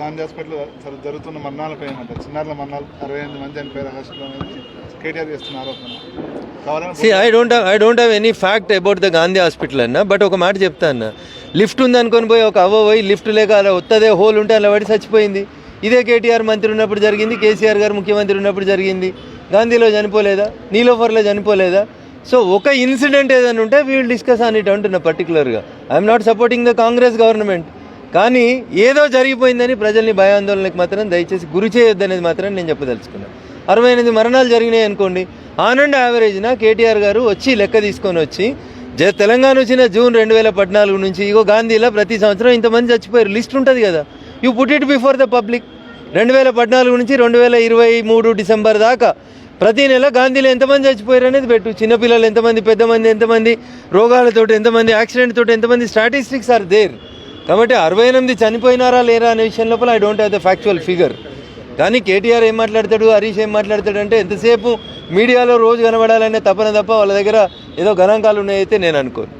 Gandhi hospital జరుగుతున్న మరణాలపై ఏమంట చిన్నారుల మరణాలు అరవై ఎనిమిది మంది చనిపోయారు ఆగస్టులో అనేది కేటీఆర్ చేస్తున్న ఆరోపణ. See I don't I don't have any fact about the Gandhi hospital అన్న బట్ ఒక మాట చెప్తా అన్న. లిఫ్ట్ ఉంది అనుకొని పోయి ఒక అవ్వ పోయి లిఫ్ట్ లేక అలా వత్తదే హోల్ ఉంటే అలా పడి చచ్చిపోయింది. ఇదే కేటీఆర్ మంత్రి ఉన్నప్పుడు జరిగింది కేసీఆర్ గారు ముఖ్యమంత్రి ఉన్నప్పుడు జరిగింది. గాంధీలో చనిపోలేదా? నీలోఫర్లో చనిపోలేదా? సో ఒక ఇన్సిడెంట్ ఏదైనా ఉంటే వీల్ డిస్కస్ అని ఇట్ అంటున్నా పర్టికులర్గా I'm not supporting the Congress government కానీ ఏదో జరిగిపోయిందని ప్రజల్ని భయాందోళనకి మాత్రం దయచేసి గురి చేయొద్దనేది మాత్రం నేను చెప్పదలుచుకున్నాను అరవై ఎనిమిది మరణాలు జరిగినాయి అనుకోండి ఆనండ్ యావరేజ్న కేటీఆర్ గారు వచ్చి లెక్క తీసుకొని వచ్చి జ తెలంగాణ వచ్చిన జూన్ రెండు వేల పద్నాలుగు నుంచి ఇగో గాంధీలో ప్రతి సంవత్సరం ఇంతమంది చచ్చిపోయారు. లిస్ట్ ఉంటుంది కదా. You put it before the public రెండు వేల పద్నాలుగు నుంచి రెండు వేల ఇరవై మూడు డిసెంబర్ దాకా ప్రతి నెల గాంధీలో ఎంతమంది చచ్చిపోయారు అనేది పెట్టు. చిన్నపిల్లలు ఎంతమంది పెద్దమంది ఎంతమంది రోగాలతోటి ఎంతమంది యాక్సిడెంట్ తోటి ఎంతమంది స్టాటిస్టిక్స్ ఆర్ దేర్ కాబట్టి అరవై ఎనిమిది చనిపోయినారా లేరా అనే విషయం లోపల I don't have the factual figure కానీ కేటీఆర్ ఏం మాట్లాడతాడు హరీష్ ఏం మాట్లాడతాడు అంటే ఎంతసేపు మీడియాలో రోజు కనబడాలనే తప్పన తప్ప వాళ్ళ దగ్గర ఏదో గణాంకాలు ఉన్నాయైతే నేను అనుకోను.